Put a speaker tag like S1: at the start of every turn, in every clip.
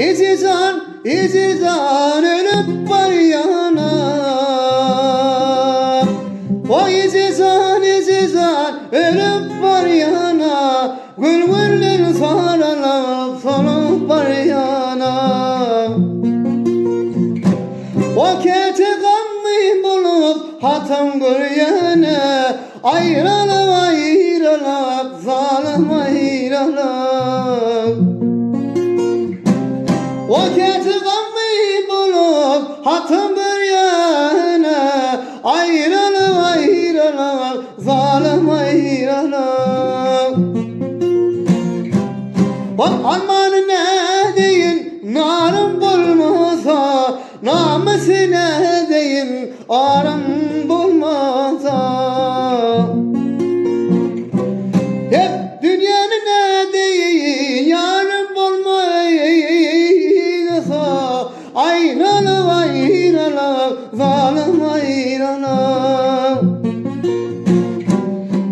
S1: İzizan, izizan ölüp var yana. O izizan, izizan ölüp var yana. Gül güller sarılıp solup var yana. Vaketi gammi bulup hatım görüyene Ayrılıp ayrılıp zalim ayrılıp Vaketi gammi bulup hatım görüyene Ayrılıp ayrılıp zalim ayrılıp Bak aman ne deyin narım bulmasa Namusu ne deyin arım zalim ayrılık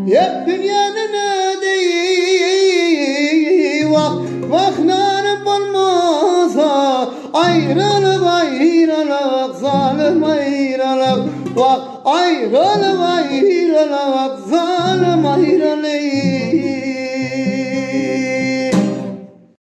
S1: hep dünyanın ödeyi Vak vak narım olmasa Ayrılık ayrılık zalim ayrılık Vak ayrılık ayrılık zalim ayrılık